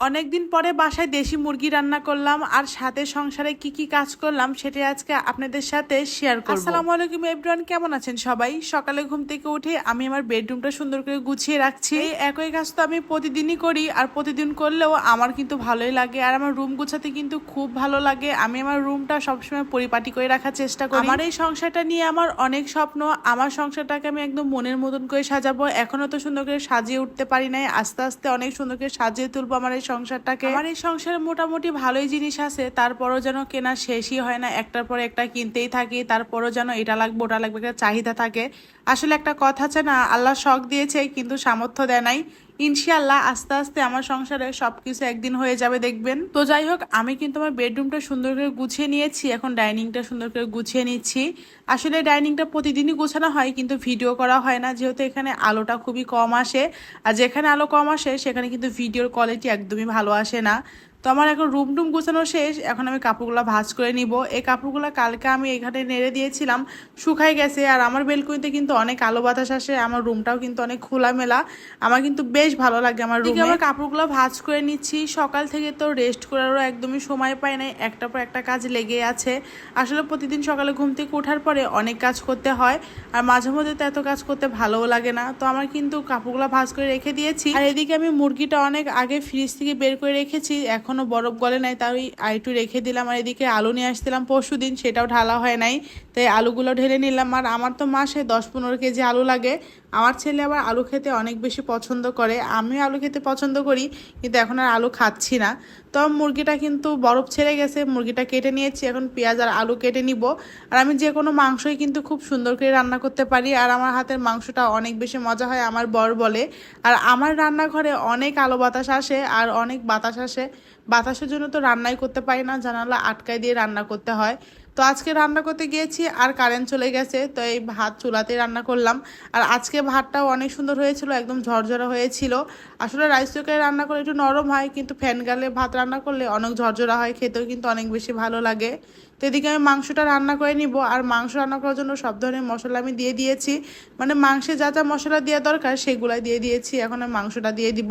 অনেকদিন পরে বাসায় দেশি মুরগি রান্না করলাম আর সাথে সংসারে কি কি কাজ করলাম সেটাই আজকে আপনাদের সাথে শেয়ার করব। আসসালামু আলাইকুম এভরিওয়ান কেমন আছেন সবাই? সকালে ঘুম থেকে উঠে আমি আমার বেডরুমটা সুন্দর করে গুছিয়ে রাখছি। এই একই কাজ তো আমি প্রতিদিনই করি আর প্রতিদিন করলেও আমার কিন্তু ভালোই লাগে আর আমার রুম গুছাতে কিন্তু খুব ভালো লাগে। আমি আমার রুমটা সবসময় পরিপাটি করে রাখার চেষ্টা করি। আমার এই সংসারটা নিয়ে আমার অনেক স্বপ্ন। আমার সংসারটাকে আমি একদম মনের মতন করে সাজাবো। এখনও তো সুন্দর করে সাজিয়ে উঠতে পারি নাই। আস্তে আস্তে অনেক সুন্দর করে সাজিয়ে তুলবো আমার এই সংসারটাকে আমার এই সংসারে মোটামুটি ভালোই জিনিস আছে, তারপরও যেন কেনা শেষই হয় না, একটার পর একটা কিনতেই থাকি, তারপরও যেন এটা লাগবে, ওটা লাগবে, একটা চাহিদা থাকে। আসলে একটা কথা আছে না, আল্লাহ শখ দিয়েছে, কিন্তু সামর্থ্য দেয় নাই। ইনশাল্লাহ আস্তে আস্তে আমার সংসারে সবকিছু একদিন হয়ে যাবে, দেখবেন। তো যাই হোক, আমি কিন্তু আমার বেডরুমটা সুন্দর করে গুছিয়ে নিয়েছি, এখন ডাইনিংটা সুন্দর করে গুছিয়ে নিচ্ছি। আসলে ডাইনিংটা প্রতিদিনই গোছানো হয়, কিন্তু ভিডিও করা হয় না, যেহেতু এখানে আলোটা খুবই কম আসে। আর যেখানে আলো কম আসে, সেখানে কিন্তু ভিডিওর কোয়ালিটি একদমই ভালো আসে না। তো আমার এখন রুম টুম গোছানো শেষ এখন আমি কাপড়গুলো ভাঁজ করে নিব। এই কাপড়গুলো কালকে আমি এখানে নেড়ে দিয়েছিলাম শুকাই গেছে। আর আমার বেলকুনিতে কিন্তু অনেক আলো বাতাস আসে আমার রুমটাও কিন্তু অনেক খোলামেলা। আমার কিন্তু বেশ ভালো লাগে আমার রুমে। আমার কাপড়গুলো ভাজ করে নিচ্ছি সকাল থেকে তো রেস্ট করারও একদমই সময় পাই নাই একটার পর একটা কাজ লেগে আছে। আসলে প্রতিদিন সকালে ঘুম থেকে ওঠার পরে অনেক কাজ করতে হয় আর মাঝে মধ্যে তো এত কাজ করতে ভালোও লাগে না। তো আমার কিন্তু কাপড়গুলো ভাঁজ করে রেখে দিয়েছি। আর এদিকে আমি মুরগিটা অনেক আগে ফ্রিজ থেকে বের করে রেখেছি এখনও বরফ গলে নাই, তাই আইটু রেখে দিলাম। আর এদিকে আলু নিয়ে আসছিলাম পরশু দিন সেটাও ঢালা হয় নাই, তাই আলুগুলো ঢেলে নিলাম। আর আমার তো মাসে দশ পনেরো কেজি আলু লাগে। আমার ছেলে আবার আলু খেতে অনেক বেশি পছন্দ করে। আমিও আলু খেতে পছন্দ করি, কিন্তু এখন আর আলু খাচ্ছি না। তো মুরগিটা কিন্তু বরফ ছেড়ে গেছে, মুরগিটা কেটে নিয়েছি, এখন পেঁয়াজ আর আলু কেটে নিব। আর আমি যে কোনো মাংসই কিন্তু খুব সুন্দর করে রান্না করতে পারি, আর আমার হাতের মাংসটা অনেক বেশি মজা হয়, আমার বর বলে। আর আমার রান্নাঘরে অনেক আলো বাতাস আসে, আর অনেক বাতাস আসে। বাতাসের জন্য তো রান্নাই করতে পারি না, জানালা আটকায় দিয়ে রান্না করতে হয়। তো আজকে রান্না করতে গিয়েছি আর কারেন্ট চলে গেছে, তো এই ভাত চুলাতে রান্না করলাম। আর আজকে ভাতটাও অনেক সুন্দর হয়েছিল, একদম ঝরঝরা হয়েছিল। আসলে রাইস কুকারে রান্না করলে একটু নরম হয়, কিন্তু ফ্যান গালে ভাত রান্না করলে অনেক ঝরঝরা হয়, খেতেও কিন্তু অনেক বেশি ভালো লাগে। তো এদিকে আমি মাংসটা রান্না করে নিব। আর মাংস রান্না করার জন্য সব ধরনের মশলা আমি দিয়ে দিয়েছি। মানে মাংসে যা যা মশলা দেওয়া দরকার সেগুলাই দিয়ে দিয়েছি। এখন আমি মাংসটা দিয়ে দিব।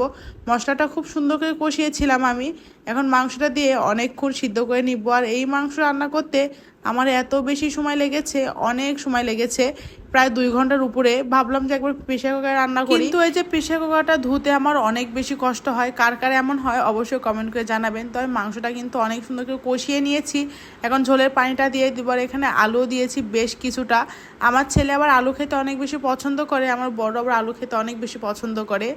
মশলাটা খুব সুন্দর করে কষিয়েছিলাম আমি। এখন মাংসটা দিয়ে অনেকক্ষণ সিদ্ধ করে নিব। আর এই মাংস রান্না করতে আমার এত বেশি সময় লেগেছে, অনেক সময় লেগেছে। প্রায় দুই ঘণ্টার উপরে ভাবলাম যে একবার প্রেশার কুকারে রান্না করি। কিন্তু এই যে প্রেশার কুকারটা ধুতে আমার অনেক বেশি কষ্ট হয় কার কার এমন হয় অবশ্যই কমেন্ট করে জানাবেন। তবে মাংসটা কিন্তু অনেক সুন্দর করে কষিয়ে নিয়েছি। এখন ঝোলের পানিটা দিয়ে দিব আর এখানে আলু দিয়েছি বেশ কিছুটা। আমার ছেলে আবার আলু খেতে অনেক বেশি পছন্দ করে আমার বড় আবার আলু খেতে অনেক বেশি পছন্দ করে।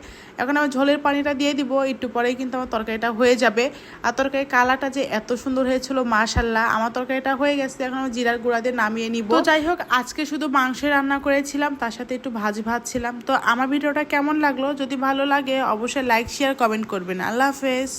এখন আমার ঝোলের পানিটা দিয়ে দিব একটু পরেই কিন্তু আমার তরকারিটা হয়ে যাবে। আর তরকারির কালারটা যে এত সুন্দর হয়েছিল মাশাল্লাহ আমার তরকারিটা হয়ে গেছে এখন আমি জিরার গুঁড়া দিয়ে নামিয়ে নিব। তো যাই হোক আজকে শুধু মাংসের রান্না করেছিলাম, তার সাথে একটু ভাজ ভাত ছিলাম। তো আমার ভিডিওটা কেমন লাগল? যদি ভালো লাগে, অবশ্যই লাইক শেয়ার কমেন্ট করবেন। আল্লাহ হাফেজ।